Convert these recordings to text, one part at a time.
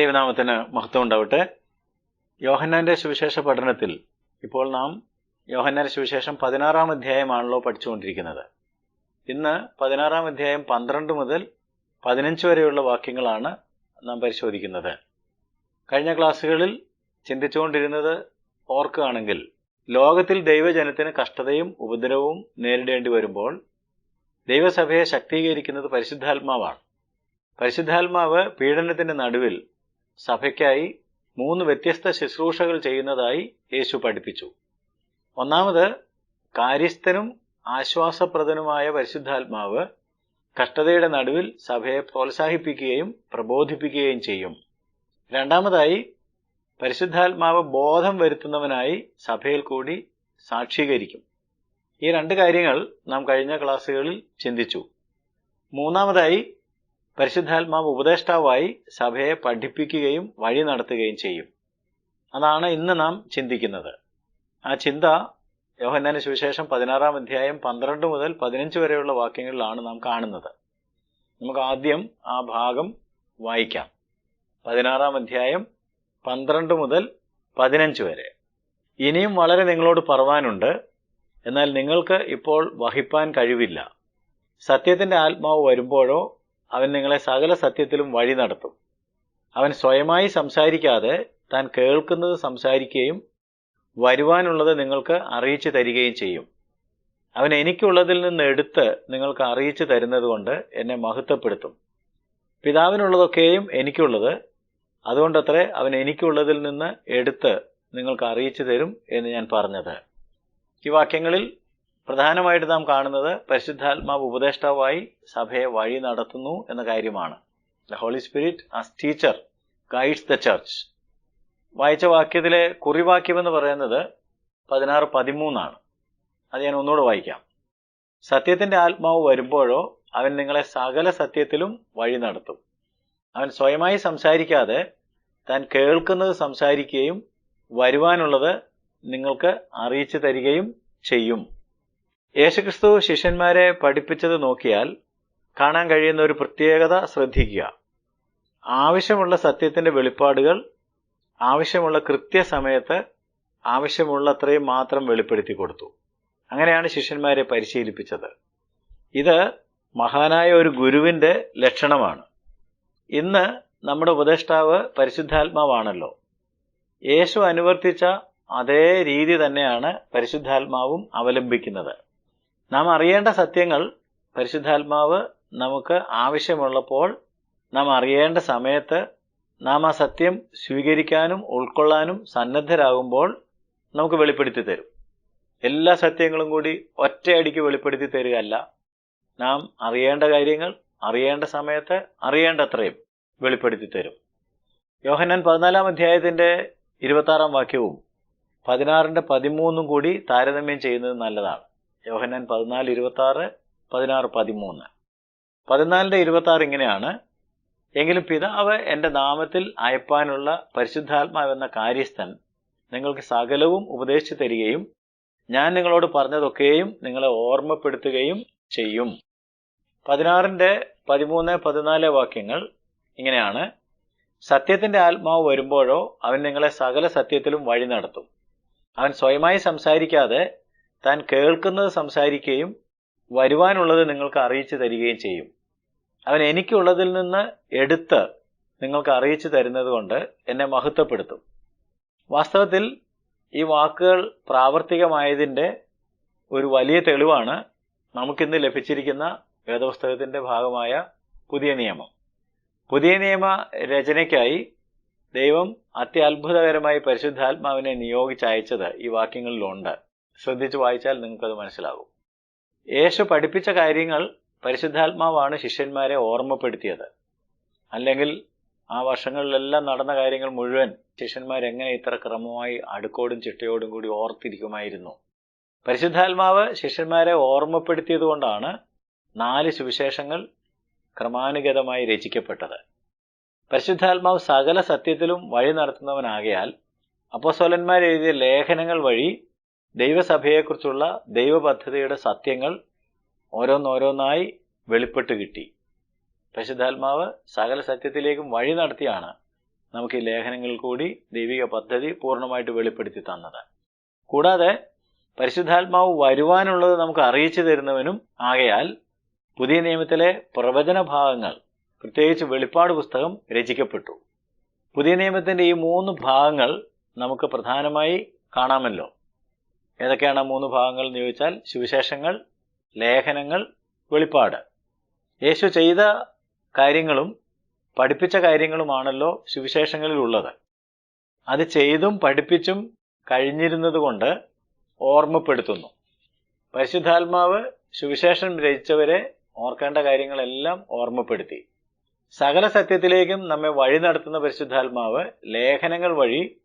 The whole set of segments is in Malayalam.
ദൈവനാമത്തിന് മഹത്വം ഉണ്ടാവട്ടെ. യോഹന്നാന്റെ സുവിശേഷ പഠനത്തിൽ ഇപ്പോൾ നാം യോഹന്നാന്റെ സുവിശേഷം പതിനാറാം അധ്യായമാണല്ലോ പഠിച്ചുകൊണ്ടിരിക്കുന്നത്. ഇന്ന് പതിനാറാം അധ്യായം പന്ത്രണ്ട് മുതൽ പതിനഞ്ച് വരെയുള്ള വാക്യങ്ങളാണ് നാം പരിശോധിക്കുന്നത്. കഴിഞ്ഞ ക്ലാസ്സുകളിൽ ചിന്തിച്ചുകൊണ്ടിരുന്നത് ഓർക്കുകയാണെങ്കിൽ ലോകത്തിൽ ദൈവജനത്തിന് കഷ്ടതയും ഉപദ്രവവും നേരിടേണ്ടി വരുമ്പോൾ ദൈവസഭയെ ശക്തീകരിക്കുന്നത് പരിശുദ്ധാത്മാവാണ്. പരിശുദ്ധാത്മാവ് പീഡനത്തിന്റെ നടുവിൽ സഭയ്ക്കായി മൂന്ന് വ്യത്യസ്ത ശുശ്രൂഷകൾ ചെയ്യുന്നതായി യേശു പഠിപ്പിച്ചു. ഒന്നാമത് കാര്യസ്ഥനും ആശ്വാസപ്രദനുമായ പരിശുദ്ധാത്മാവ് കഷ്ടതയുടെ നടുവിൽ സഭയെ പ്രോത്സാഹിപ്പിക്കുകയും പ്രബോധിപ്പിക്കുകയും ചെയ്യും. രണ്ടാമതായി പരിശുദ്ധാത്മാവ് ബോധം വരുത്തുന്നവനായി സഭയിൽ കൂടി സാക്ഷീകരിക്കും. ഈ രണ്ട് കാര്യങ്ങൾ നാം കഴിഞ്ഞ ക്ലാസ്സുകളിൽ ചിന്തിച്ചു. മൂന്നാമതായി പരിശുദ്ധാത്മാവ് ഉപദേഷ്ടാവായി സഭയെ പഠിപ്പിക്കുകയും വഴി നടത്തുകയും ചെയ്യും. അതാണ് ഇന്ന് നാം ചിന്തിക്കുന്നത്. ആ ചിന്ത യോഹന്നാന സുവിശേഷം പതിനാറാം അധ്യായം പന്ത്രണ്ട് മുതൽ പതിനഞ്ച് വരെയുള്ള വാക്യങ്ങളിലാണ് നാം കാണുന്നത്. നമുക്ക് ആദ്യം ആ ഭാഗം വായിക്കാം. പതിനാറാം അധ്യായം പന്ത്രണ്ട് മുതൽ പതിനഞ്ച് വരെ. ഇനിയും വളരെ നിങ്ങളോട് പറവാനുണ്ട്. എന്നാൽ നിങ്ങൾക്ക് ഇപ്പോൾ വഹിപ്പാൻ കഴിവില്ല. സത്യത്തിന്റെ ആത്മാവ് വരുമ്പോഴോ അവൻ നിങ്ങളെ സകല സത്യത്തിലും വഴി നടത്തും. അവൻ സ്വയമായി സംസാരിക്കാതെ താൻ കേൾക്കുന്നത് സംസാരിക്കുകയും വരുവാനുള്ളത് നിങ്ങൾക്ക് അറിയിച്ചു തരികയും ചെയ്യും. അവൻ എനിക്കുള്ളതിൽ നിന്ന് എടുത്ത് നിങ്ങൾക്ക് അറിയിച്ചു തരുന്നത് കൊണ്ട് എന്നെ മഹത്വപ്പെടുത്തും. പിതാവിനുള്ളതൊക്കെയും എനിക്കുള്ളത്. അതുകൊണ്ടത്രേ അവൻ എനിക്കുള്ളതിൽ നിന്ന് എടുത്ത് നിങ്ങൾക്ക് അറിയിച്ചു തരും എന്ന് ഞാൻ പറഞ്ഞത്. ഈ വാക്യങ്ങളിൽ പ്രധാനമായിട്ട് നാം കാണുന്നത് പരിശുദ്ധാത്മാവ് ഉപദേഷ്ടാവായി സഭയെ വഴി നടത്തുന്നു എന്ന കാര്യമാണ്. The holy spirit as teacher guides the church വായിച്ച വാക്യത്തിലെ കുറിവാക്യം എന്ന് പറയുന്നത് പതിനാറ് പതിമൂന്നാണ്. അത് ഞാൻ ഒന്നുകൂടെ വായിക്കാം. സത്യത്തിന്റെ ആത്മാവ് വരുമ്പോഴോ അവൻ നിങ്ങളെ സകല സത്യത്തിലും വഴി നടത്തും. അവൻ സ്വയമായി സംസാരിക്കാതെ താൻ കേൾക്കുന്നത് സംസാരിക്കുകയും വരുവാനുള്ളത് നിങ്ങൾക്ക് അറിയിച്ചു തരികയും ചെയ്യും. യേശുക്രിസ്തു ശിഷ്യന്മാരെ പഠിപ്പിച്ചത് നോക്കിയാൽ കാണാൻ കഴിയുന്ന ഒരു പ്രത്യേകത ശ്രദ്ധിക്കുക. ആവശ്യമുള്ള സത്യത്തിന്റെ വെളിപ്പാടുകൾ ആവശ്യമുള്ള കൃത്യസമയത്ത് ആവശ്യമുള്ളത്രയും മാത്രം വെളിപ്പെടുത്തി കൊടുത്തു. അങ്ങനെയാണ് ശിഷ്യന്മാരെ പരിശീലിപ്പിച്ചത്. ഇത് മഹാനായ ഒരു ഗുരുവിന്റെ ലക്ഷണമാണ്. ഇന്ന് നമ്മുടെ ഉപദേഷ്ടാവ് പരിശുദ്ധാത്മാവാണല്ലോ. യേശു അനുവർത്തിച്ച അതേ രീതി തന്നെയാണ് പരിശുദ്ധാത്മാവും അവലംബിക്കുന്നത്. നാം അറിയേണ്ട സത്യങ്ങൾ പരിശുദ്ധാത്മാവ് നമുക്ക് ആവശ്യമുള്ളപ്പോൾ നാം അറിയേണ്ട സമയത്ത് നാം ആ സത്യം സ്വീകരിക്കാനും ഉൾക്കൊള്ളാനും സന്നദ്ധരാകുമ്പോൾ നമുക്ക് വെളിപ്പെടുത്തി തരും. എല്ലാ സത്യങ്ങളും കൂടി ഒറ്റയടിക്ക് വെളിപ്പെടുത്തി തരികയല്ല. നാം അറിയേണ്ട കാര്യങ്ങൾ അറിയേണ്ട സമയത്ത് അറിയേണ്ടത്രയും വെളിപ്പെടുത്തി തരും. യോഹന്നാൻ പതിനാലാം അധ്യായത്തിന്റെ ഇരുപത്തി ആറാം വാക്യവും പതിനാറിന്റെ പതിമൂന്നും കൂടി താരതമ്യം ചെയ്യുന്നത് നല്ലതാണ്. യോഹന്നാൻ പതിനാല് ഇരുപത്തി ആറ് പതിനാറ് പതിമൂന്ന്. പതിനാലിന്റെ ഇരുപത്തി ആറ് ഇങ്ങനെയാണ്. എങ്കിലും പിതാവ് എന്റെ നാമത്തിൽ അയപ്പാനുള്ള പരിശുദ്ധാത്മാവെന്ന കാര്യസ്ഥൻ നിങ്ങൾക്ക് സകലവും ഉപദേശിച്ചു തരികയും ഞാൻ നിങ്ങളോട് പറഞ്ഞതൊക്കെയും നിങ്ങളെ ഓർമ്മപ്പെടുത്തുകയും ചെയ്യും. പതിനാറിന്റെ പതിമൂന്ന് പതിനാല് വാക്യങ്ങൾ ഇങ്ങനെയാണ്. സത്യത്തിന്റെ ആത്മാവ് വരുമ്പോഴോ അവൻ നിങ്ങളെ സകല സത്യത്തിലും വഴി നടത്തും. അവൻ സ്വയമായി സംസാരിക്കാതെ താൻ കേൾക്കുന്നത് സംസാരിക്കുകയും വരുവാനുള്ളത് നിങ്ങൾക്ക് അറിയിച്ചു തരികയും ചെയ്യും. അവൻ എനിക്കുള്ളതിൽ നിന്ന് എടുത്ത് നിങ്ങൾക്ക് അറിയിച്ചു തരുന്നത് കൊണ്ട് എന്നെ മഹത്വപ്പെടുത്തും. വാസ്തവത്തിൽ ഈ വാക്കുകൾ പ്രാവർത്തികമായതിന്റെ ഒരു വലിയ തെളിവാണ് നമുക്കിന്ന് ലഭിച്ചിരിക്കുന്ന വേദപുസ്തകത്തിന്റെ ഭാഗമായ പുതിയ നിയമം. പുതിയ നിയമ രചനയ്ക്കായി ദൈവം അത്യത്ഭുതകരമായി പരിശുദ്ധാത്മാവിനെ നിയോഗിച്ചയച്ചത് ഈ വാക്യങ്ങളിലുണ്ട്. ശ്രദ്ധിച്ചു വായിച്ചാൽ നിങ്ങൾക്കത് മനസ്സിലാകും. യേശു പഠിപ്പിച്ച കാര്യങ്ങൾ പരിശുദ്ധാത്മാവാണ് ശിഷ്യന്മാരെ ഓർമ്മപ്പെടുത്തിയത്. അല്ലെങ്കിൽ ആ വർഷങ്ങളിലെല്ലാം നടന്ന കാര്യങ്ങൾ മുഴുവൻ ശിഷ്യന്മാരെങ്ങനെ ഇത്ര ക്രമമായി അടുക്കോടും ചിട്ടയോടും കൂടി ഓർത്തിരിക്കുമായിരുന്നു. പരിശുദ്ധാത്മാവ് ശിഷ്യന്മാരെ ഓർമ്മപ്പെടുത്തിയത് കൊണ്ടാണ് നാല് സുവിശേഷങ്ങൾ ക്രമാനുഗതമായി രചിക്കപ്പെട്ടത്. പരിശുദ്ധാത്മാവ് സകല സത്യത്തിലും വഴി നടത്തുന്നവനാകയാൽ അപ്പോസോലന്മാരെഴുതിയ ലേഖനങ്ങൾ വഴി ദൈവസഭയെക്കുറിച്ചുള്ള ദൈവപദ്ധതിയുടെ സത്യങ്ങൾ ഓരോന്നോരോന്നായി വെളിപ്പെട്ട് കിട്ടി. പരിശുദ്ധാത്മാവ് സകല സത്യത്തിലേക്കും വഴി നടത്തിയാണ് നമുക്ക് ഈ ലേഖനങ്ങളിൽ കൂടി ദൈവിക പദ്ധതി പൂർണമായിട്ട് വെളിപ്പെടുത്തി തന്നത്. കൂടാതെ പരിശുദ്ധാത്മാവ് വരുവാനുള്ളത് നമുക്ക് അറിയിച്ചു തരുന്നവനും ആകയാൽ പുതിയ നിയമത്തിലെ പ്രവചന ഭാഗങ്ങൾ പ്രത്യേകിച്ച് വെളിപ്പാട് പുസ്തകം രചിക്കപ്പെട്ടു. പുതിയ നിയമത്തിന്റെ ഈ മൂന്ന് ഭാഗങ്ങൾ നമുക്ക് പ്രധാനമായി കാണാമല്ലോ. ഏതൊക്കെയാണ് മൂന്ന് ഭാഗങ്ങൾ എന്ന് ചോദിച്ചാൽ സുവിശേഷങ്ങൾ ലേഖനങ്ങൾ വെളിപ്പാട്. യേശു ചെയ്ത കാര്യങ്ങളും പഠിപ്പിച്ച കാര്യങ്ങളുമാണല്ലോ സുവിശേഷങ്ങളിൽ ഉള്ളത് അത് ചെയ്തും പഠിപ്പിച്ചും കഴിഞ്ഞിരുന്നത് കൊണ്ട് ഓർമ്മപ്പെടുത്തുന്നു. പരിശുദ്ധാത്മാവ് സുവിശേഷം രചിച്ചവരെ ഓർക്കേണ്ട കാര്യങ്ങളെല്ലാം ഓർമ്മപ്പെടുത്തി. സകല സത്യത്തിലേക്കും നമ്മെ വഴി നടത്തുന്ന പരിശുദ്ധാത്മാവ് ലേഖനങ്ങൾ വഴി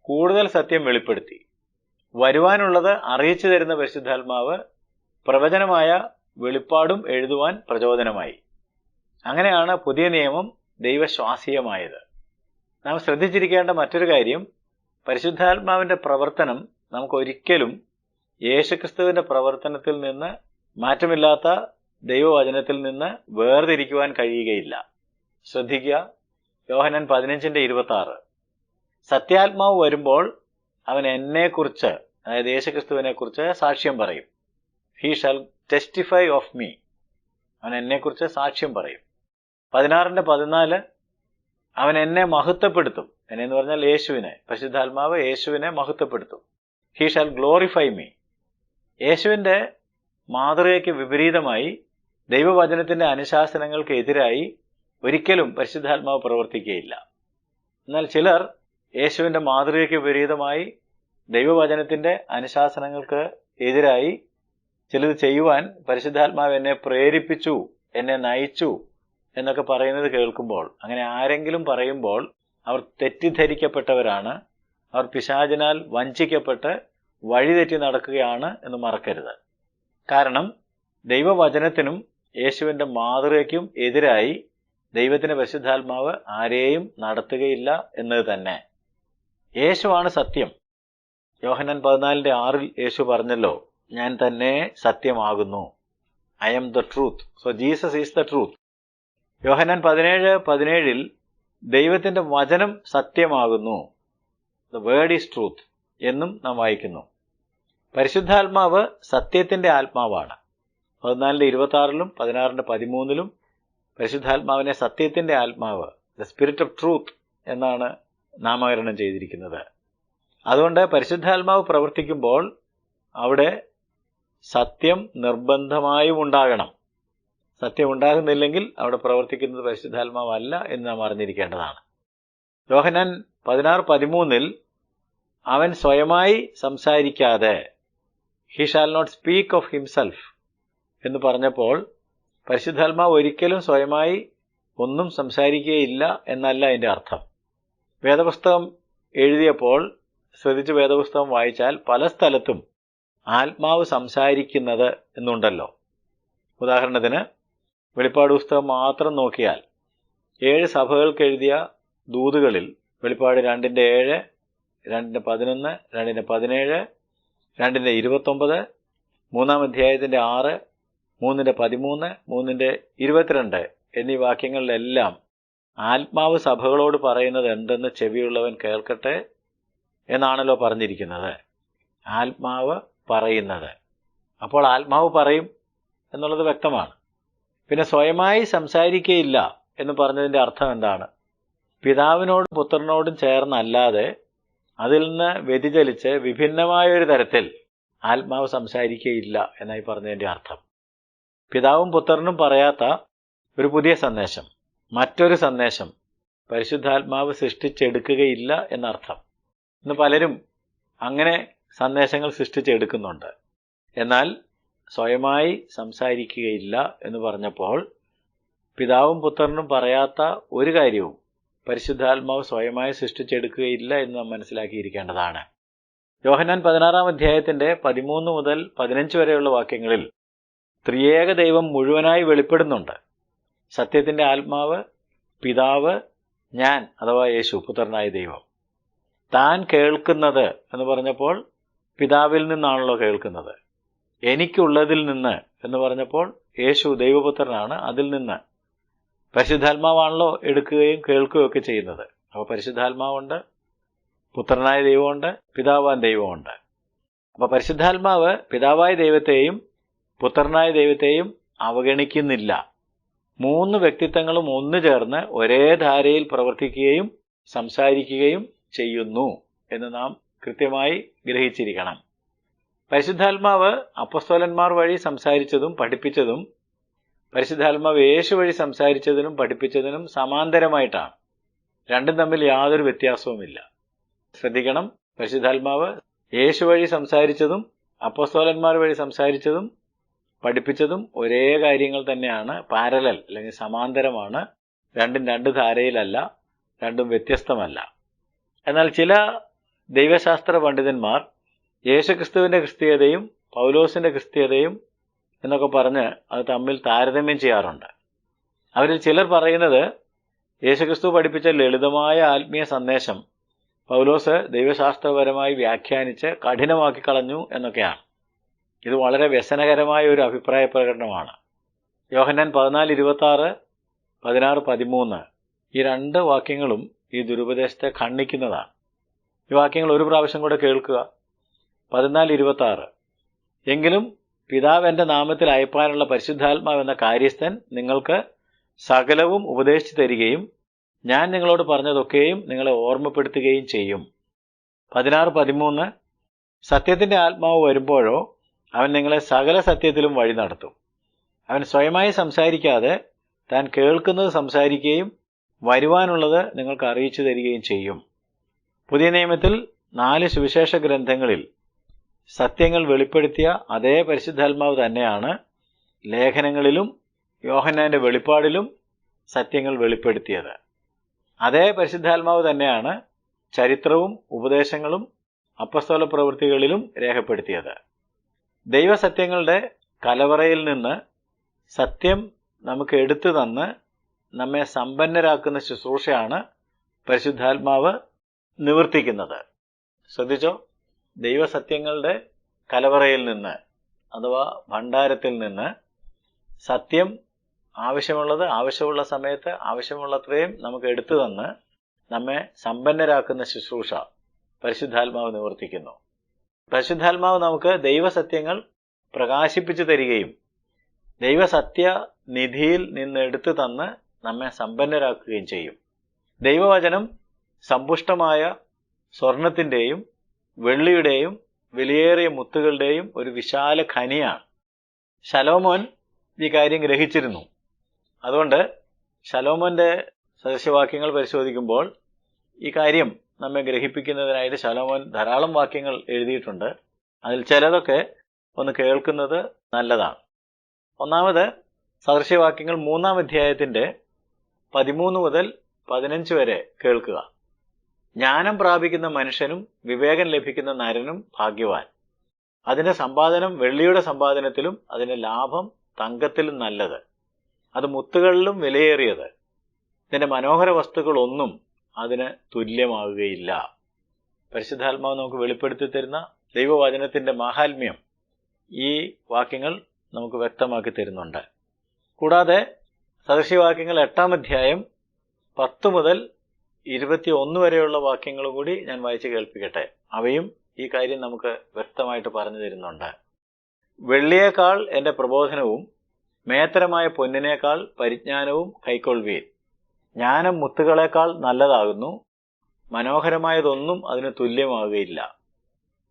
കൂടുതൽ സത്യം വെളിപ്പെടുത്തി. വരുവാനുള്ളത് അറിയിച്ചു തരുന്ന പരിശുദ്ധാത്മാവ് പ്രവചനമായ വെളിപ്പാടും എഴുതുവാൻ പ്രചോദനമായി. അങ്ങനെയാണ് പുതിയ നിയമം ദൈവശ്വാസീയമായത്. നാം ശ്രദ്ധിച്ചിരിക്കേണ്ട മറ്റൊരു കാര്യം പരിശുദ്ധാത്മാവിന്റെ പ്രവർത്തനം നമുക്കൊരിക്കലും യേശുക്രിസ്തുവിന്റെ പ്രവർത്തനത്തിൽ നിന്ന് മാറ്റമില്ലാത്ത ദൈവവചനത്തിൽ നിന്ന് വേർതിരിക്കുവാൻ കഴിയുകയില്ല. ശ്രദ്ധിക്കുക. യോഹനൻ പതിനഞ്ചിന്റെ ഇരുപത്തി ആറ് സത്യാത്മാവ് വരുമ്പോൾ അവൻ എന്നെ കുറിച്ച് അതായത് യേശുക്രിസ്തുവിനെ കുറിച്ച് സാക്ഷ്യം പറയും. He shall testify of me അവൻ എന്നെക്കുറിച്ച് സാക്ഷ്യം പറയും. പതിനാറിന്റെ പതിനാല് അവൻ എന്നെ മഹത്വപ്പെടുത്തും. എന്നെ എന്ന് പറഞ്ഞാൽ യേശുവിനെ പരിശുദ്ധാത്മാവ് യേശുവിനെ മഹത്വപ്പെടുത്തും. ഹീ ഷാൽ ഗ്ലോറിഫൈ മീ യേശുവിന്റെ മാതൃകയ്ക്ക് വിപരീതമായി ദൈവവചനത്തിന്റെ അനുശാസനങ്ങൾക്ക് എതിരായി ഒരിക്കലും പരിശുദ്ധാത്മാവ് പ്രവർത്തിക്കുകയില്ല. എന്നാൽ ചിലർ യേശുവിന്റെ മാതൃകയ്ക്ക് വിപരീതമായി ദൈവവചനത്തിന്റെ അനുശാസനങ്ങൾക്ക് എതിരായി ചിലത് ചെയ്യുവാൻ പരിശുദ്ധാത്മാവ് എന്നെ പ്രേരിപ്പിച്ചു എന്നെ നയിച്ചു എന്നൊക്കെ പറയുന്നത് കേൾക്കുമ്പോൾ അങ്ങനെ ആരെങ്കിലും പറയുമ്പോൾ അവർ തെറ്റിദ്ധരിക്കപ്പെട്ടവരാണ്. അവർ പിശാചിനാൽ വഞ്ചിക്കപ്പെട്ട് വഴിതെറ്റി നടക്കുകയാണ് എന്ന് മറക്കരുത്. കാരണം ദൈവവചനത്തിനും യേശുവിന്റെ മാതൃകയ്ക്കും എതിരായി ദൈവത്തിന്റെ പരിശുദ്ധാത്മാവ് ആരെയും നടത്തുകയില്ല എന്നത് തന്നെ. യേശുവാണ് സത്യം. യോഹനൻ പതിനാലിന്റെ ആറിൽ യേശു പറഞ്ഞല്ലോ ഞാൻ തന്നെ സത്യമാകുന്നു. I am the truth so Jesus is the truth Yohanan പതിനേഴ് പതിനേഴിൽ ദൈവത്തിന്റെ വചനം സത്യമാകുന്നു. ദ വേർഡ് ഈസ് ട്രൂത്ത് എന്നും നാം വായിക്കുന്നു. പരിശുദ്ധാത്മാവ് സത്യത്തിന്റെ ആത്മാവാണ്. പതിനാലിന്റെ ഇരുപത്തി ആറിലും പതിനാറിന്റെ പതിമൂന്നിലും പരിശുദ്ധാത്മാവിനെ സത്യത്തിന്റെ ആത്മാവ് ദ സ്പിരിറ്റ് ഓഫ് ട്രൂത്ത് എന്നാണ് നാമകരണം ചെയ്തിരിക്കുന്നത്. അതുകൊണ്ട് പരിശുദ്ധാത്മാവ് പ്രവർത്തിക്കുമ്പോൾ അവിടെ സത്യം നിർബന്ധമായും ഉണ്ടാകണം. സത്യം ഉണ്ടാകുന്നില്ലെങ്കിൽ അവിടെ പ്രവർത്തിക്കുന്നത് പരിശുദ്ധാത്മാവല്ല എന്ന് നാം അറിഞ്ഞിരിക്കേണ്ടതാണ്. യോഹനാൻ പതിനാറ് പതിമൂന്നിൽ അവൻ സ്വയമായി സംസാരിക്കാതെ he shall not speak of himself എന്ന് പറഞ്ഞപ്പോൾ പരിശുദ്ധാത്മാവ് ഒരിക്കലും സ്വയമായി ഒന്നും സംസാരിക്കുകയില്ല എന്നല്ല അതിന്റെ അർത്ഥം. വേദപുസ്തകം എഴുതിയപ്പോൾ ശ്രദ്ധിച്ച് വേദപുസ്തകം വായിച്ചാൽ പല സ്ഥലത്തും ആത്മാവ് സംസാരിക്കുന്നത് എന്നുണ്ടല്ലോ. ഉദാഹരണത്തിന് വെളിപ്പാട് പുസ്തകം മാത്രം നോക്കിയാൽ ഏഴ് സഭകൾക്ക് എഴുതിയ ദൂതുകളിൽ വെളിപ്പാട് രണ്ടിന്റെ ഏഴ് രണ്ടിന്റെ പതിനൊന്ന് രണ്ടിന്റെ പതിനേഴ് രണ്ടിന്റെ ഇരുപത്തൊമ്പത് മൂന്നാം അധ്യായത്തിന്റെ ആറ് മൂന്നിന്റെ പതിമൂന്ന് മൂന്നിന്റെ ഇരുപത്തിരണ്ട് എന്നീ വാക്യങ്ങളിലെല്ലാം ആത്മാവ് സഭകളോട് പറയുന്നത് എന്തെന്ന് ചെവിയുള്ളവൻ കേൾക്കട്ടെ എന്നാണല്ലോ പറഞ്ഞിരിക്കുന്നത്. ആത്മാവ് പറയുന്നത്. അപ്പോൾ ആത്മാവ് പറയും എന്നുള്ളത് വ്യക്തമാണ്. പിന്നെ സ്വയമായി സംസാരിക്കയില്ല എന്ന് പറഞ്ഞതിന്റെ അർത്ഥം എന്താണ്? പിതാവിനോടും പുത്രനോടും ചേർന്നല്ലാതെ അതിൽ നിന്ന് വ്യതിചലിച്ച് വിഭിന്നമായൊരു തരത്തിൽ ആത്മാവ് സംസാരിക്കുകയില്ല എന്നായി പറഞ്ഞതിന്റെ അർത്ഥം. പിതാവും പുത്രനും പറയാത്ത ഒരു പുതിയ സന്ദേശം. മറ്റൊരു സന്ദേശം പരിശുദ്ധാത്മാവ് സൃഷ്ടിച്ചെടുക്കുകയില്ല എന്നർത്ഥം. ഇന്ന് പലരും അങ്ങനെ സന്ദേശങ്ങൾ സൃഷ്ടിച്ചെടുക്കുന്നുണ്ട്. എന്നാൽ സ്വയമായി സംസാരിക്കുകയില്ല എന്ന് പറഞ്ഞപ്പോൾ പിതാവും പുത്രനും പറയാത്ത ഒരു കാര്യവും പരിശുദ്ധാത്മാവ് സ്വയമായി സൃഷ്ടിച്ചെടുക്കുകയില്ല എന്ന് നാം മനസ്സിലാക്കിയിരിക്കേണ്ടതാണ്. യോഹനാൻ പതിനാറാം അധ്യായത്തിന്റെ പതിമൂന്ന് മുതൽ പതിനഞ്ച് വരെയുള്ള വാക്യങ്ങളിൽ ത്രിയേക ദൈവം മുഴുവനായി വെളിപ്പെടുന്നുണ്ട്. സത്യത്തിന്റെ ആത്മാവ് പിതാവ് ഞാൻ അഥവാ യേശു പുത്രനായ ദൈവം. താൻ കേൾക്കുന്നത് എന്ന് പറഞ്ഞപ്പോൾ പിതാവിൽ നിന്നാണല്ലോ കേൾക്കുന്നത്. എനിക്കുള്ളതിൽ നിന്ന് എന്ന് പറഞ്ഞപ്പോൾ യേശു ദൈവപുത്രനാണ് അതിൽ നിന്ന്. പരിശുദ്ധാത്മാവാണല്ലോ എടുക്കുകയും കേൾക്കുകയും ഒക്കെ ചെയ്യുന്നത്. അപ്പോൾ പരിശുദ്ധാത്മാവുണ്ട് പുത്രനായ ദൈവമുണ്ട് പിതാവാൻ ദൈവമുണ്ട്. അപ്പോൾ പരിശുദ്ധാത്മാവ് പിതാവായ ദൈവത്തെയും പുത്രനായ ദൈവത്തെയും അവഗണിക്കുന്നില്ല. മൂന്ന് വ്യക്തിത്വങ്ങളും ഒന്നു ചേർന്ന് ഒരേ ധാരയിൽ പ്രവർത്തിക്കുകയും സംസാരിക്കുകയും ചെയ്യുന്നു എന്ന് നാം കൃത്യമായി ഗ്രഹിച്ചിരിക്കണം. പരിശുദ്ധാത്മാവ് അപ്പസ്തോലന്മാർ വഴി സംസാരിച്ചതും പഠിപ്പിച്ചതും പരിശുദ്ധാത്മാവ് യേശു വഴി സംസാരിച്ചതിനും പഠിപ്പിച്ചതിനും സമാന്തരമായിട്ടാണ്. രണ്ടും തമ്മിൽ യാതൊരു വ്യത്യാസവുമില്ല. ശ്രദ്ധിക്കണം പരിശുദ്ധാത്മാവ് യേശു വഴി സംസാരിച്ചതും അപ്പസ്തോലന്മാർ വഴി സംസാരിച്ചതും പഠിപ്പിച്ചതും ഒരേ കാര്യങ്ങൾ തന്നെയാണ് പാരലൽ അല്ലെങ്കിൽ സമാന്തരമാണ്. രണ്ടും രണ്ട് ധാരയിലല്ല രണ്ടും വ്യത്യസ്തമല്ല. എന്നാൽ ചില ദൈവശാസ്ത്ര പണ്ഡിതന്മാർ യേശുക്രിസ്തുവിന്റെ ക്രിസ്തീയതയും പൗലോസിന്റെ ക്രിസ്തീയതയും എന്നൊക്കെ പറഞ്ഞ് അത് തമ്മിൽ താരതമ്യം ചെയ്യാറുണ്ട്. അവരിൽ ചിലർ പറയുന്നത് യേശുക്രിസ്തു പഠിപ്പിച്ച ലളിതമായ ആത്മീയ സന്ദേശം പൗലോസ് ദൈവശാസ്ത്രപരമായി വ്യാഖ്യാനിച്ച് കഠിനമാക്കി കളഞ്ഞു എന്നൊക്കെയാണ്. ഇത് വളരെ വ്യസനകരമായ ഒരു അഭിപ്രായ പ്രകടനമാണ്. യോഹന്നാൻ പതിനാല് ഇരുപത്തി ആറ് പതിനാറ് പതിമൂന്ന് ഈ രണ്ട് വാക്യങ്ങളും ഈ ദുരുപദേശത്തെ ഖണ്ഡിക്കുന്നതാണ്. ഈ വാക്യങ്ങൾ ഒരു പ്രാവശ്യം കൂടെ കേൾക്കുക. പതിനാല് ഇരുപത്തി ആറ് എങ്കിലും പിതാവ് എന്റെ നാമത്തിൽ അയപ്പാനുള്ള പരിശുദ്ധാത്മാവ് എന്ന കാര്യസ്ഥൻ നിങ്ങൾക്ക് സകലവും ഉപദേശിച്ചു തരികയും ഞാൻ നിങ്ങളോട് പറഞ്ഞതൊക്കെയും നിങ്ങളെ ഓർമ്മപ്പെടുത്തുകയും ചെയ്യും. പതിനാറ് പതിമൂന്ന്. സത്യത്തിന്റെ ആത്മാവ് വരുമ്പോഴോ അവൻ നിങ്ങളെ സകല സത്യത്തിലും വഴി നടത്തും. അവൻ സ്വയമായി സംസാരിക്കാതെ താൻ കേൾക്കുന്നത് സംസാരിക്കുകയും വരുവാനുള്ളത് നിങ്ങൾക്ക് അറിയിച്ചു തരികയും ചെയ്യും. പുതിയ നിയമത്തിൽ നാല് സുവിശേഷ ഗ്രന്ഥങ്ങളിൽ സത്യങ്ങൾ വെളിപ്പെടുത്തിയ അതേ പരിശുദ്ധാത്മാവ് തന്നെയാണ് ലേഖനങ്ങളിലും യോഹന്നാന്റെ വെളിപ്പാടിലും സത്യങ്ങൾ വെളിപ്പെടുത്തിയത്. അതേ പരിശുദ്ധാത്മാവ് തന്നെയാണ് ചരിത്രവും ഉപദേശങ്ങളും അപ്പസ്തോല പ്രവൃത്തികളിലും രേഖപ്പെടുത്തിയത്. ദൈവസത്യങ്ങളുടെ കലവറയിൽ നിന്ന് സത്യം നമുക്ക് എടുത്തു തന്ന് നമ്മെ സമ്പന്നരാക്കുന്ന ശുശ്രൂഷയാണ് പരിശുദ്ധാത്മാവ് നിവർത്തിക്കുന്നത്. ശ്രദ്ധിച്ചോ? ദൈവസത്യങ്ങളുടെ കലവറയിൽ നിന്ന് അഥവാ ഭണ്ഡാരത്തിൽ നിന്ന് സത്യം ആവശ്യമുള്ളത് ആവശ്യമുള്ള സമയത്ത് ആവശ്യമുള്ളത്രയും നമുക്ക് എടുത്തു തന്ന് നമ്മെ സമ്പന്നരാക്കുന്ന ശുശ്രൂഷ പരിശുദ്ധാത്മാവ് നിവർത്തിക്കുന്നു. പരിശുദ്ധാത്മാവ് നമുക്ക് ദൈവസത്യങ്ങൾ പ്രകാശിപ്പിച്ചു തരികയും ദൈവസത്യ നിധിയിൽ നിന്ന് എടുത്തു തന്ന് നമ്മെ സമ്പന്നരാക്കുകയും ചെയ്യും. ദൈവവചനം സമ്പുഷ്ടമായ സ്വർണത്തിന്റെയും വെള്ളിയുടെയും വിലയേറിയ മുത്തുകളുടെയും ഒരു വിശാല ഖനിയാണ്. ശലോമോൻ ഈ കാര്യം ഗ്രഹിച്ചിരുന്നു. അതുകൊണ്ട് ശലോമോന്റെ സദസ്യവാക്യങ്ങൾ പരിശോധിക്കുമ്പോൾ ഈ കാര്യം നമ്മെ ഗ്രഹിപ്പിക്കുന്നതിനായിട്ട് ശലോമോൻ ധാരാളം വാക്യങ്ങൾ എഴുതിയിട്ടുണ്ട്. അതിൽ ചിലതൊക്കെ ഒന്ന് കേൾക്കുന്നത് നല്ലതാണ്. ഒന്നാമത് സദൃശ്യവാക്യങ്ങൾ മൂന്നാം അധ്യായത്തിന്റെ പതിമൂന്ന് മുതൽ പതിനഞ്ച് വരെ കേൾക്കുക. ജ്ഞാനം പ്രാപിക്കുന്ന മനുഷ്യനും വിവേകം ലഭിക്കുന്ന നരനും ഭാഗ്യവാൻ. അതിന്റെ സമ്പാദനം വെള്ളിയുടെ സമ്പാദനത്തിലും അതിന്റെ ലാഭം തങ്കത്തിലും നല്ലത്. അത് മുത്തുകളിലും വിലയേറിയത്. ഇതിന്റെ മനോഹര വസ്തുക്കളൊന്നും അതിന് തുല്യമാവുകയില്ല. പരിശുദ്ധാത്മാവ് നമുക്ക് വെളിപ്പെടുത്തി തരുന്ന ദൈവവചനത്തിന്റെ മാഹാത്മ്യം ഈ വാക്യങ്ങൾ നമുക്ക് വ്യക്തമാക്കി തരുന്നുണ്ട്. കൂടാതെ സദൃശ്യവാക്യങ്ങൾ എട്ടാം അധ്യായം പത്ത് മുതൽ ഇരുപത്തി ഒന്ന് വരെയുള്ള വാക്യങ്ങൾ കൂടി ഞാൻ വായിച്ച് കേൾപ്പിക്കട്ടെ. അവയും ഈ കാര്യം നമുക്ക് വ്യക്തമായിട്ട് പറഞ്ഞു തരുന്നുണ്ട്. വെള്ളിയേക്കാൾ എന്റെ പ്രബോധനവും മേത്തരമായ പൊന്നിനേക്കാൾ പരിജ്ഞാനവും കൈക്കൊള്ളുവീൻ. ജ്ഞാനം മുത്തുകളേക്കാൾ നല്ലതാകുന്നു. മനോഹരമായതൊന്നും അതിന് തുല്യമാകുകയില്ല.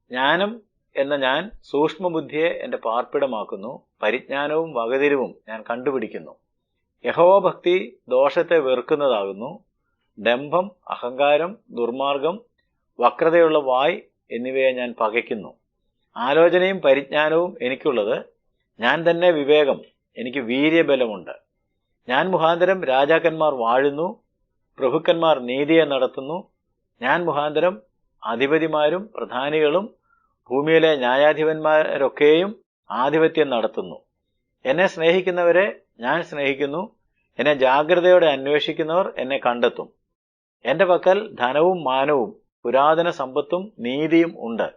ജ്ഞാനം എന്ന ഞാൻ സൂക്ഷ്മബുദ്ധിയെ എന്റെ പാർപ്പിടമാക്കുന്നു. പരിജ്ഞാനവും വകതിരിവും ഞാൻ കണ്ടുപിടിക്കുന്നു. യഹോഭക്തി ദോഷത്തെ വെറുക്കുന്നതാകുന്നു. ഡംഭം അഹങ്കാരം ദുർമാർഗം വക്രതയുള്ള വായ് എന്നിവയെ ഞാൻ പകയ്ക്കുന്നു. ആലോചനയും പരിജ്ഞാനവും എനിക്കുള്ളത്. ഞാൻ തന്നെ വിവേകം എനിക്ക് വീര്യബലമുണ്ട്. ഞാൻ മുഖാന്തരം രാജാക്കന്മാർ വാഴുന്നു പ്രഭുക്കന്മാർ നീതിയെ നടത്തുന്നു. ഞാൻ മുഖാന്തരം അധിപതിമാരും പ്രധാനികളും ഭൂമിയിലെ ന്യായാധിപന്മാരൊക്കെയും ആധിപത്യം നടത്തുന്നു. എന്നെ സ്നേഹിക്കുന്നവരെ ഞാൻ സ്നേഹിക്കുന്നു. എന്നെ ജാഗ്രതയോടെ അന്വേഷിക്കുന്നവർ എന്നെ കണ്ടെത്തും. എന്റെ പക്കൽ ധനവും മാനവും പുരാതന സമ്പത്തും നീതിയും ഉണ്ട്.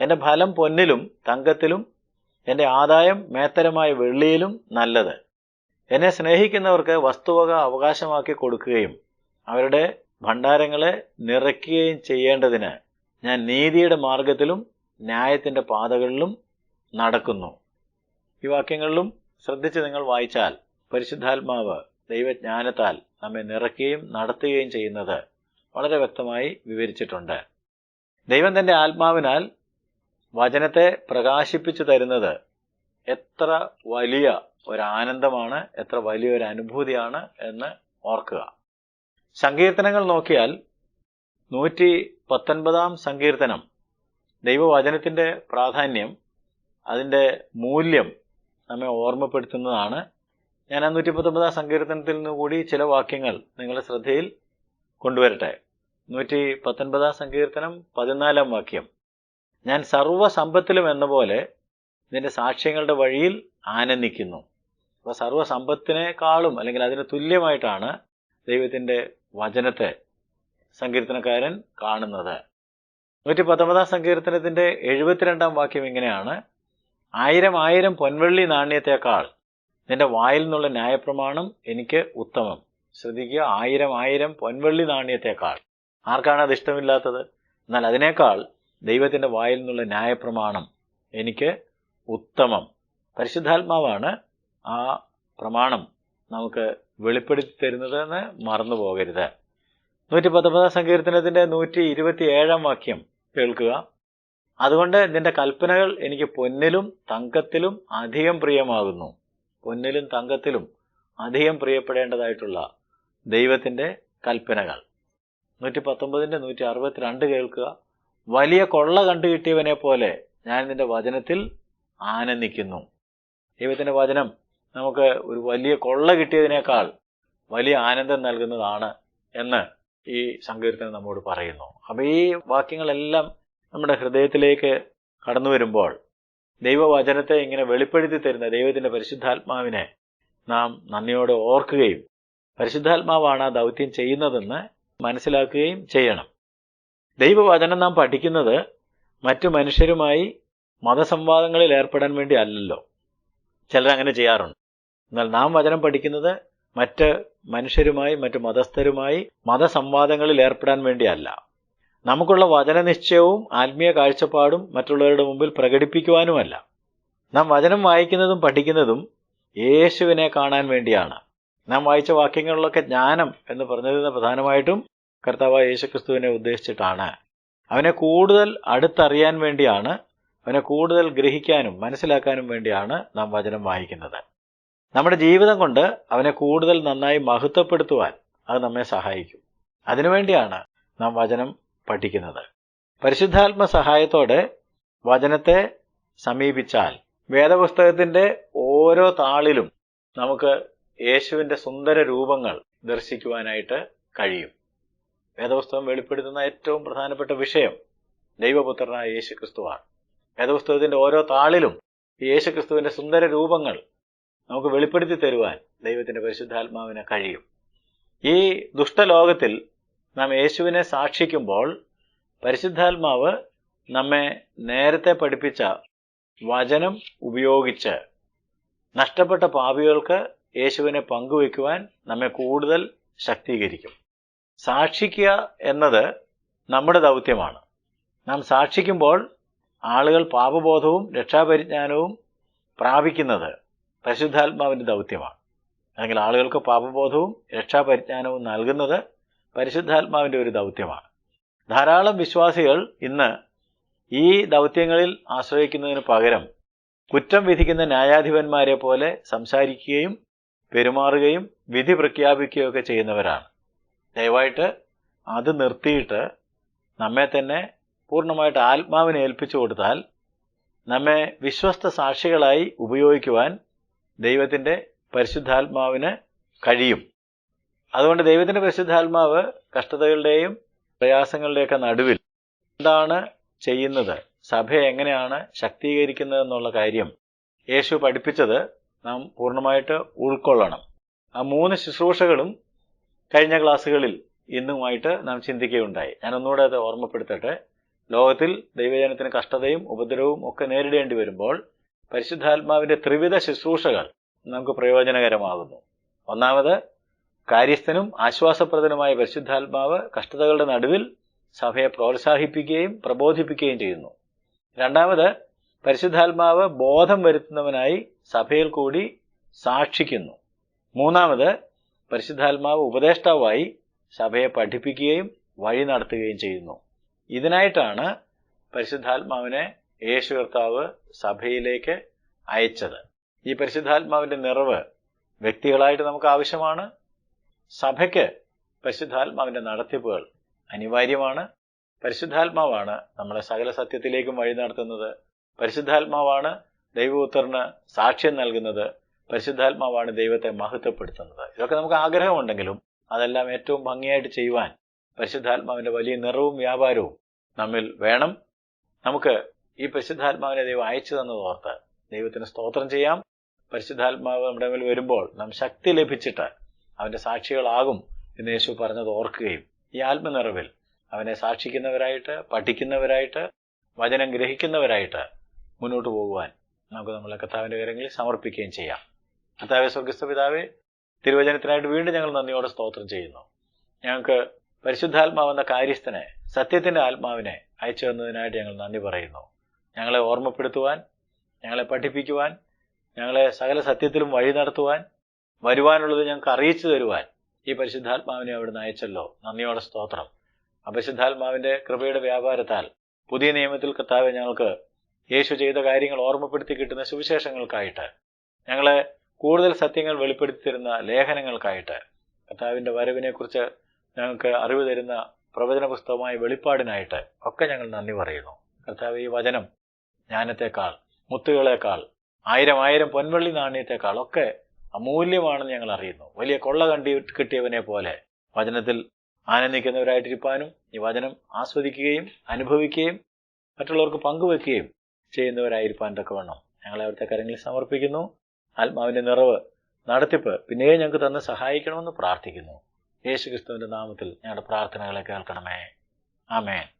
എന്റെ ഫലം പൊന്നിലും തങ്കത്തിലും എന്റെ ആദായം മേത്തരമായ വെള്ളിയിലും നല്ലത്. എന്നെ സ്നേഹിക്കുന്നവർക്ക് വസ്തുവക അവകാശമാക്കി കൊടുക്കുകയും അവരുടെ ഭണ്ഡാരങ്ങളെ നിറയ്ക്കുകയും ചെയ്യേണ്ടതിന് ഞാൻ നീതിയുടെ മാർഗത്തിലും ന്യായത്തിന്റെ പാതകളിലും നടക്കുന്നു. ഈ വാക്യങ്ങളിലും ശ്രദ്ധിച്ച് നിങ്ങൾ വായിച്ചാൽ പരിശുദ്ധാത്മാവ് ദൈവജ്ഞാനത്താൽ നമ്മെ നിറയ്ക്കുകയും നടത്തുകയും ചെയ്യുന്നത് വളരെ വ്യക്തമായി വിവരിച്ചിട്ടുണ്ട്. ദൈവം തന്റെ ആത്മാവിനാൽ വചനത്തെ പ്രകാശിപ്പിച്ചു തരുന്നത് എത്ര വലിയ ഒരാനന്ദമാണ് എത്ര വലിയൊരു അനുഭൂതിയാണ് എന്ന് ഓർക്കുക. സങ്കീർത്തനങ്ങൾ നോക്കിയാൽ നൂറ്റി പത്തൊൻപതാം സങ്കീർത്തനം ദൈവവചനത്തിന്റെ പ്രാധാന്യം അതിന്റെ മൂല്യം നമ്മെ ഓർമ്മപ്പെടുത്തുന്നതാണ്. ഞാൻ ആ നൂറ്റി പത്തൊമ്പതാം സങ്കീർത്തനത്തിൽ നിന്ന് കൂടി ചില വാക്യങ്ങൾ നിങ്ങളുടെ ശ്രദ്ധയിൽ കൊണ്ടുവരട്ടെ. നൂറ്റി പത്തൊൻപതാം സങ്കീർത്തനം പതിനാലാം വാക്യം. ഞാൻ സർവസമ്പത്തിലും എന്ന പോലെ നിന്റെ സാക്ഷ്യങ്ങളുടെ വഴിയിൽ ആനന്ദിക്കുന്നു. അപ്പോൾ സർവസമ്പത്തിനേക്കാളും അല്ലെങ്കിൽ അതിന് തുല്യമായിട്ടാണ് ദൈവത്തിന്റെ വചനത്തെ സങ്കീർത്തനക്കാരൻ കാണുന്നത്. നൂറ്റി പത്തൊമ്പതാം സങ്കീർത്തനത്തിന്റെ എഴുപത്തിരണ്ടാം വാക്യം ഇങ്ങനെയാണ്. ആയിരം ആയിരം പൊൻവെള്ളി നാണ്യത്തെക്കാൾ നിന്റെ വായിൽ നിന്നുള്ള ന്യായപ്രമാണം എനിക്ക് ഉത്തമം. ശ്രദ്ധിക്കുക ആയിരം ആയിരം പൊൻവെള്ളി നാണ്യത്തെക്കാൾ. ആർക്കാണ് അത് ഇഷ്ടമില്ലാത്തത്? എന്നാൽ അതിനേക്കാൾ ദൈവത്തിന്റെ വായിൽ നിന്നുള്ള ന്യായപ്രമാണം എനിക്ക് ഉത്തമം. പരിശുദ്ധാത്മാവാണ് ആ പ്രമാണം നമുക്ക് വെളിപ്പെടുത്തി തരുന്നത് എന്ന് മറന്നു പോകരുത്. നൂറ്റി പത്തൊമ്പതാം സങ്കീർത്തനത്തിന്റെ നൂറ്റി ഇരുപത്തി ഏഴാം വാക്യം കേൾക്കുക. അതുകൊണ്ട് നിന്റെ കൽപ്പനകൾ എനിക്ക് പൊന്നിലും തങ്കത്തിലും അധികം പ്രിയമാകുന്നു. പൊന്നിലും തങ്കത്തിലും അധികം പ്രിയപ്പെടേണ്ടതായിട്ടുള്ള ദൈവത്തിന്റെ കൽപ്പനകൾ. നൂറ്റി പത്തൊമ്പതിന്റെ നൂറ്റി അറുപത്തിരണ്ട് കേൾക്കുക. വലിയ കൊള്ള കണ്ടു കിട്ടിയവനെ പോലെ ഞാൻ നിന്റെ വചനത്തിൽ ആനന്ദിക്കുന്നു. ദൈവത്തിന്റെ വചനം നമുക്ക് ഒരു വലിയ കൊള്ള കിട്ടിയതിനേക്കാൾ വലിയ ആനന്ദം നൽകുന്നതാണ് എന്ന് ഈ സങ്കീർത്തനം നമ്മോട് പറയുന്നു. അപ്പോൾ ഈ വാക്യങ്ങളെല്ലാം നമ്മുടെ ഹൃദയത്തിലേക്ക് കടന്നു വരുമ്പോൾ ദൈവവചനത്തെ ഇങ്ങനെ വെളിപ്പെടുത്തി തരുന്ന ദൈവത്തിന്റെ പരിശുദ്ധാത്മാവിനെ നാം നന്ദിയോടെ ഓർക്കുകയും പരിശുദ്ധാത്മാവാണ് ആ ദൗത്യം ചെയ്യുന്നതെന്ന് മനസ്സിലാക്കുകയും ചെയ്യണം. ദൈവവചനം നാം പഠിക്കുന്നത് മറ്റു മനുഷ്യരുമായി മതസംവാദങ്ങളിൽ ഏർപ്പെടാൻ വേണ്ടി അല്ലല്ലോ. ചിലരങ്ങനെ ചെയ്യാറുണ്ട്. എന്നാൽ നാം വചനം പഠിക്കുന്നത് മറ്റ് മനുഷ്യരുമായി മറ്റ് മതസ്ഥരുമായി മതസംവാദങ്ങളിൽ ഏർപ്പെടാൻ വേണ്ടിയല്ല. നമുക്കുള്ള വചനനിശ്ചയവും ആത്മീയ കാഴ്ചപ്പാടും മറ്റുള്ളവരുടെ മുമ്പിൽ പ്രകടിപ്പിക്കുവാനുമല്ല. നാം വചനം വായിക്കുന്നതും പഠിക്കുന്നതും യേശുവിനെ കാണാൻ വേണ്ടിയാണ്. നാം വായിച്ച വാക്യങ്ങളിലൊക്കെ ജ്ഞാനം എന്ന് പറഞ്ഞത് പ്രധാനമായിട്ടും കർത്താവായ യേശുക്രിസ്തുവിനെ ഉദ്ദേശിച്ചിട്ടാണ്. അവനെ കൂടുതൽ അടുത്തറിയാൻ വേണ്ടിയാണ് അവനെ കൂടുതൽ ഗ്രഹിക്കാനും മനസ്സിലാക്കാനും വേണ്ടിയാണ് നാം വചനം വായിക്കുന്നത്. നമ്മുടെ ജീവിതം കൊണ്ട് അവനെ കൂടുതൽ നന്നായി മഹത്വപ്പെടുത്തുവാൻ അത് നമ്മെ സഹായിക്കും. അതിനുവേണ്ടിയാണ് നാം വചനം പഠിക്കുന്നത്. പരിശുദ്ധാത്മ സഹായത്തോടെ വചനത്തെ സമീപിച്ചാൽ വേദപുസ്തകത്തിന്റെ ഓരോ താളിലും നമുക്ക് യേശുവിന്റെ സുന്ദര രൂപങ്ങൾ ദർശിക്കുവാനായിട്ട് കഴിയും. വേദപുസ്തകം വെളിപ്പെടുത്തുന്ന ഏറ്റവും പ്രധാനപ്പെട്ട വിഷയം ദൈവപുത്രനായ യേശു ക്രിസ്തുവാണ് വേദപുസ്തകത്തിന്റെ ഓരോ താളിലും ഈ യേശു ക്രിസ്തുവിന്റെ സുന്ദര രൂപങ്ങൾ നമുക്ക് വെളിപ്പെടുത്തി തരുവാൻ ദൈവത്തിന്റെ പരിശുദ്ധാത്മാവിന് കഴിയും. ഈ ദുഷ്ടലോകത്തിൽ നാം യേശുവിനെ സാക്ഷിക്കുമ്പോൾ പരിശുദ്ധാത്മാവ് നമ്മെ നേരത്തെ പഠിപ്പിച്ച വചനം ഉപയോഗിച്ച് നഷ്ടപ്പെട്ട പാപികൾക്ക് യേശുവിനെ പങ്കുവെക്കുവാൻ നമ്മെ കൂടുതൽ ശക്തീകരിക്കും. സാക്ഷിക്കുക എന്നത് നമ്മുടെ ദൗത്യമാണ്. നാം സാക്ഷിക്കുമ്പോൾ ആളുകൾ പാപബോധവും രക്ഷാപരിജ്ഞാനവും പ്രാപിക്കുന്നത് പരിശുദ്ധാത്മാവിന്റെ ദൗത്യമാണ്. അല്ലെങ്കിൽ ആളുകൾക്ക് പാപബോധവും രക്ഷാപരിജ്ഞാനവും നൽകുന്നത് പരിശുദ്ധാത്മാവിന്റെ ഒരു ദൗത്യമാണ്. ധാരാളം വിശ്വാസികൾ ഇന്ന് ഈ ദൗത്യങ്ങളിൽ ആശ്രയിക്കുന്നതിന് പകരം കുറ്റം വിധിക്കുന്ന ന്യായാധിപന്മാരെ പോലെ സംസാരിക്കുകയും പെരുമാറുകയും വിധി പ്രഖ്യാപിക്കുകയും ഒക്കെ ചെയ്യുന്നവരാണ്. ദയവായിട്ട് അത് നിർത്തിയിട്ട് നമ്മെ തന്നെ പൂർണമായിട്ട് ആത്മാവിനെ ഏൽപ്പിച്ചു കൊടുത്താൽ നമ്മെ വിശ്വസ്ത സാക്ഷികളായി ഉപയോഗിക്കുവാൻ ദൈവത്തിന്റെ പരിശുദ്ധാത്മാവിന് കഴിയും. അതുകൊണ്ട് ദൈവത്തിന്റെ പരിശുദ്ധാത്മാവ് കഷ്ടതകളുടെയും പ്രയാസങ്ങളുടെയൊക്കെ നടുവിൽ എന്താണ് ചെയ്യുന്നത്? സഭ എങ്ങനെയാണ് ശക്തീകരിക്കുന്നത് എന്നുള്ള കാര്യം യേശു പഠിപ്പിച്ചത് നാം പൂർണമായിട്ട് ഉൾക്കൊള്ളണം. ആ മൂന്ന് ശുശ്രൂഷകളും കഴിഞ്ഞ ക്ലാസ്സുകളിൽ ഇന്നുമായിട്ട് നാം ചിന്തിക്കുകയുണ്ടായി. ഞാൻ ഒന്നുകൂടെ അത് ഓർമ്മപ്പെടുത്തട്ടെ. ലോകത്തിൽ ദൈവജനത്തിന് കഷ്ടതയും ഉപദ്രവവും ഒക്കെ നേരിടേണ്ടി വരുമ്പോൾ പരിശുദ്ധാത്മാവിന്റെ ത്രിവിധ ശുശ്രൂഷകൾ നമുക്ക് പ്രയോജനകരമാകുന്നു. ഒന്നാമത് കാര്യസ്ഥനും ആശ്വാസപ്രദനുമായ പരിശുദ്ധാത്മാവ് കഷ്ടതകളുടെ നടുവിൽ സഭയെ പ്രോത്സാഹിപ്പിക്കുകയും പ്രബോധിപ്പിക്കുകയും ചെയ്യുന്നു. രണ്ടാമത് പരിശുദ്ധാത്മാവ് ബോധം വരുത്തുന്നവനായി സഭയിൽ കൂടി സാക്ഷിക്കുന്നു. മൂന്നാമത് പരിശുദ്ധാത്മാവ് ഉപദേഷ്ടാവായി സഭയെ പഠിപ്പിക്കുകയും വഴി നടത്തുകയും ചെയ്യുന്നു. ഇതിനായിട്ടാണ് പരിശുദ്ധാത്മാവിനെ യേശു കർത്താവ് സഭയിലേക്ക് അയച്ചത്. ഈ പരിശുദ്ധാത്മാവിന്റെ നിറവ് വ്യക്തികളായിട്ട് നമുക്ക് ആവശ്യമാണ്. സഭയ്ക്ക് പരിശുദ്ധാത്മാവിന്റെ നടത്തിപ്പുകൾ അനിവാര്യമാണ്. പരിശുദ്ധാത്മാവാണ് നമ്മളെ സകല സത്യത്തിലേക്കും വഴി നടത്തുന്നത്. പരിശുദ്ധാത്മാവാണ് ദൈവപുത്രന് സാക്ഷ്യം നൽകുന്നത്. പരിശുദ്ധാത്മാവാണ് ദൈവത്തെ മഹത്വപ്പെടുത്തുന്നത്. ഇതൊക്കെ നമുക്ക് ആഗ്രഹമുണ്ടെങ്കിലും അതെല്ലാം ഏറ്റവും ഭംഗിയായിട്ട് ചെയ്യുവാൻ പരിശുദ്ധാത്മാവിന്റെ വലിയ നിറവും വ്യാപാരവും നമ്മിൽ വേണം. നമുക്ക് ഈ പരിശുദ്ധാത്മാവിനെ ദൈവം അയച്ചു തന്നത് ഓർത്ത് ദൈവത്തിന് സ്തോത്രം ചെയ്യാം. പരിശുദ്ധാത്മാവ് നമ്മുടെ മേൽ വരുമ്പോൾ നാം ശക്തി ലഭിച്ചിട്ട് അവന്റെ സാക്ഷികളാകും എന്ന് യേശു പറഞ്ഞത് ഓർക്കുകയും ഈ ആത്മനിറവിൽ അവനെ സാക്ഷിക്കുന്നവരായിട്ട് പഠിക്കുന്നവരായിട്ട് വചനം ഗ്രഹിക്കുന്നവരായിട്ട് മുന്നോട്ട് പോകുവാൻ നമുക്ക് നമ്മളെ കർത്താവിന്റെ കാര്യങ്ങളിൽ സമർപ്പിക്കുകയും ചെയ്യാം. കർത്താവെ സ്വർഗസ്ഥ പിതാവെ തിരുവചനത്തിനായിട്ട് വീണ്ടും ഞങ്ങൾ നന്ദിയോടെ സ്തോത്രം ചെയ്യുന്നു. ഞങ്ങൾക്ക് പരിശുദ്ധാത്മാവെന്ന കാര്യസ്ഥനെ സത്യത്തിന്റെ ആത്മാവിനെ അയച്ചു തന്നതിനായിട്ട് ഞങ്ങൾ നന്ദി പറയുന്നു. ഞങ്ങളെ ഓർമ്മപ്പെടുത്തുവാൻ ഞങ്ങളെ പഠിപ്പിക്കുവാൻ ഞങ്ങളെ സകല സത്യത്തിലും വഴി നടത്തുവാൻ വരുവാനുള്ളത് ഞങ്ങൾക്ക് അറിയിച്ചു തരുവാൻ ഈ പരിശുദ്ധാത്മാവിനെ അവിടുന്ന് അയച്ചല്ലോ. നന്ദിയോടെ സ്തോത്രം. അപരിശുദ്ധാത്മാവിന്റെ കൃപയുടെ വ്യാപാരത്താൽ പുതിയ നിയമത്തിൽ കർത്താവ് ഞങ്ങൾക്ക് യേശു ചെയ്ത കാര്യങ്ങൾ ഓർമ്മപ്പെടുത്തി കിട്ടുന്ന സുവിശേഷങ്ങൾക്കായിട്ട് ഞങ്ങളെ കൂടുതൽ സത്യങ്ങൾ വെളിപ്പെടുത്തി തരുന്ന ലേഖനങ്ങൾക്കായിട്ട് കർത്താവിന്റെ വരവിനെക്കുറിച്ച് ഞങ്ങൾക്ക് അറിവ് തരുന്ന പ്രവചന പുസ്തകമായ വെളിപ്പാടിനായിട്ട് ഒക്കെ ഞങ്ങൾ നന്ദി പറയുന്നു. കർത്താവ് ഈ വചനം ജ്ഞാനത്തെക്കാൾ മുത്തുകളെക്കാൾ ആയിരം ആയിരം പൊൻവെള്ളി നാണ്യത്തെക്കാൾ ഒക്കെ അമൂല്യമാണെന്ന് ഞങ്ങൾ അറിയുന്നു. വലിയ കൊള്ള കണ്ടി കിട്ടിയവനെ പോലെ വചനത്തിൽ ആനന്ദിക്കുന്നവരായിട്ടിരിക്കാനും ഈ വചനം ആസ്വദിക്കുകയും അനുഭവിക്കുകയും മറ്റുള്ളവർക്ക് പങ്കുവെക്കുകയും ചെയ്യുന്നവരായിരിക്കാൻ തക്കവണ്ണം ഞങ്ങളെ അവിടുത്തെ കരങ്ങളിൽ സമർപ്പിക്കുന്നു. ആത്മാവിന്റെ നിറവ് നടത്തിപ്പ് പിന്നെയും ഞങ്ങൾക്ക് തന്നെ സഹായിക്കണമെന്ന് പ്രാർത്ഥിക്കുന്നു. യേശുക്രിസ്തുവിന്റെ നാമത്തിൽ ഞങ്ങളുടെ പ്രാർത്ഥനകളെ കേൾക്കണമേ. ആമേൻ.